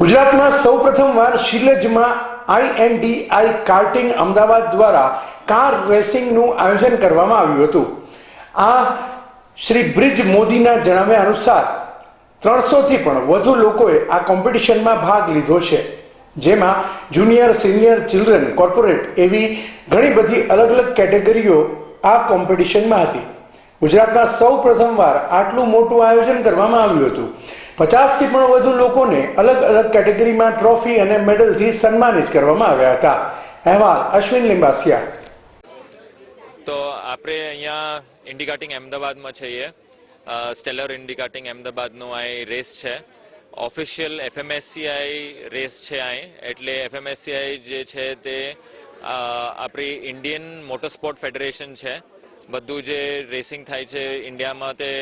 ગુજરાતમાં સૌ પ્રથમવાર શિલજમાં આઈએનડીઆઈ કાર્ટિંગ અમદાવાદ દ્વારા કાર રેસિંગનું આયોજન કરવામાં આવ્યું હતું. આ શ્રી બ્રિજ મોદીના જણાવ્યા અનુસાર ત્રણસોથી પણ વધુ લોકોએ આ કોમ્પિટિશનમાં ભાગ લીધો છે. જેમાં જુનિયર, સિનિયર ચિલ્ડ્રન, કોર્પોરેટ એવી ઘણી બધી અલગ અલગ કેટેગરીઓ આ કોમ્પિટિશનમાં હતી. ગુજરાતમાં સૌ પ્રથમવાર આટલું મોટું આયોજન કરવામાં આવ્યું હતું. પચાસથી પણ વધુ લોકોને અલગ અલગ કેટેગરીમાં ટ્રોફી અને મેડલથી સન્માનિત કરવામાં આવ્યા હતા. અહેવાલ અશ્વિન લિંબાસિયા. તો આપણે અહીંયા ઇન્ડિકાટિંગ અમદાવાદમાં છીએ સ્ટેલર ઇન્ડિકાટિંગ અમદાવાદનું આ રેસ છે. ઓફિશિયલ એફએમએસસીઆઈ રેસ છે અહીં એટલે એફએમએસસીઆઈ જે છે તે આપણી ઇન્ડિયન મોટર સ્પોર્ટ ફેડરેશન છે. બધું જે રેસિંગ થાય છે ઇન્ડિયામાં તે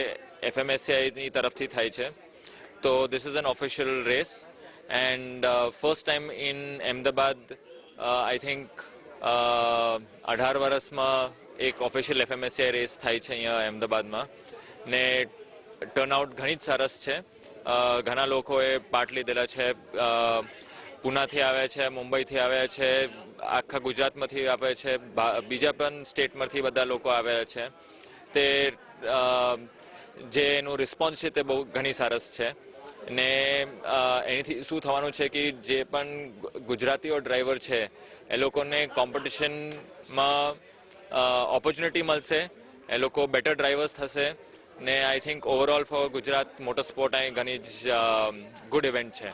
એફએમએસસીઆઈની તરફથી થાય છે. તો this is an official race. And uh, first time in Ahmedabad uh, I think અઢાર વર્ષમાં એક ઓફિશિયલ એફએમએસસીઆઈ રેસ થાય છે અહીંયા અમદાવાદમાં ને ટર્નઆઉટ ઘણી જ સરસ છે ઘણા લોકોએ પાર્ટ લીધેલા છે પુનાથી આવ્યા છે મુંબઈથી આવ્યા છે આખા ગુજરાતમાંથી આવે છે બીજા પણ સ્ટેટમાંથી બધા લોકો આવ્યા છે તે જે એનું રિસ્પોન્સ છે તે બહુ ઘણી સરસ છે ને એનીથી શું થવાનું છે કે જે પણ ગુજરાતીઓ ડ્રાઈવર છે, એ લોકોને કોમ્પિટિશનમાં ઓપોર્ચ્યુનિટી મળશે, એ લોકો બેટર ડ્રાઈવર્સ થશે ને I think overall for Gujarat motor sport અહીં ઘણી જ ગુડ ઇવેન્ટ છે.